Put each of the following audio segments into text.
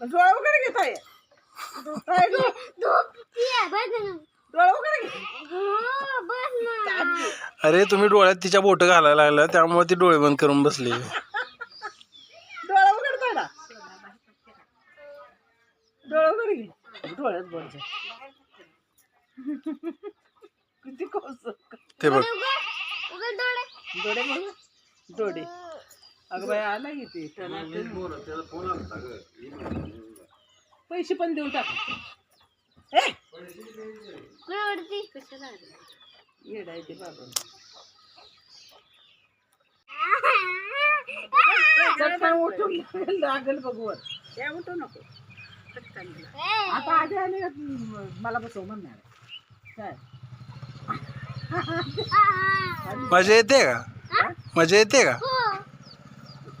डोळा वगैरे घेत आहे? काय गं? डोळा वगैरे घे अरे तुम्ही डोळ्यात तिच्या बोट घालायला लागला त्यामुळे ती डोळे बंद करून बसली. डोळा वगैरे काढा डोळा वगैरे घे. डोळ्यात किती ते बघ. डोळे. बघ डोळे. अगं बाई आला की ते. पैसे पण देऊन टाक. ए! येडा आहे ते बाबा. चटकन उठून लागेल बघवर त्या उठू नको. आता आधी आले मला बसव म्हणणार काय? मजा येते का? मजा येते का?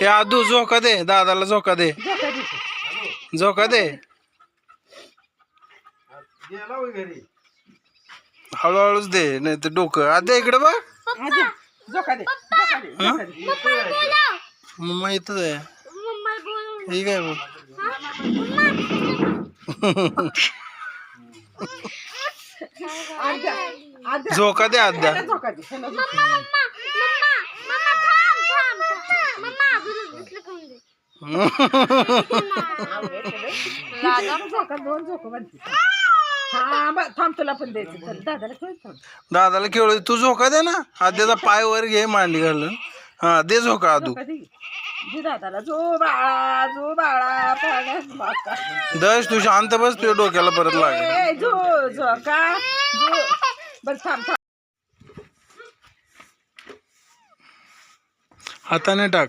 हे आदू झोका दे दादाला झोका दे. झोका दे. हळूहळूच दे नाही तर डोकं. आदे इकडे बघ. आधी, झोका दे झोका दे, झोका दे. मम्मा इथंच आहे. ठीक आहे बघ. झोका दे आद्या. झोका दे त्याला झोका दे. झोका दोन झोका थांब थांब तुला पण द्यायचं दादाला खेळ थांब दादाला तू झोका दे ना. आद्याचा पाय वर घे मांडी घालून. हा दे झोका आदू. झोका दे दे दादाला जो बाळा जो बाळा पाण्यात दश तू शांत बस तुझ्या डोक्याला परत लागेल. ए, जो झोका जो बरं थांब थांब हाताने टाक.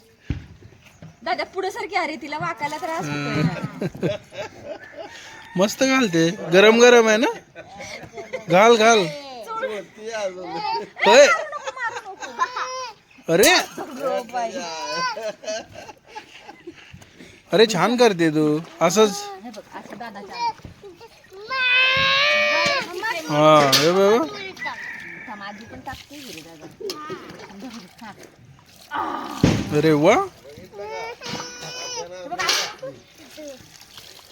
दादा पुढे सारखी अरे तिला वाकायला त्रास होतोय. मस्त घालते. गरम गरम आहे ना? घाल घाल. होय. अरे. अरे छान करते तू. असंच. हा हे बघ. माझी पण टाकते रे दादा? अरे वा.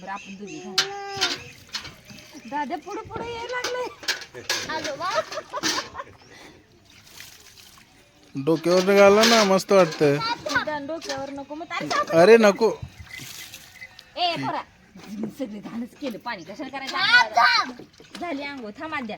बरं आपण घाल दादा पुढे पुढे यायला लागले. डोक्यावर घाला ना मस्त वाटतंय. डोक्यावर नको मग. तारी अरे नको. ए पोरा. सगळे घाणच केलं. पाणी कशाला करायचं? झाली अंगो थांबा आद्या.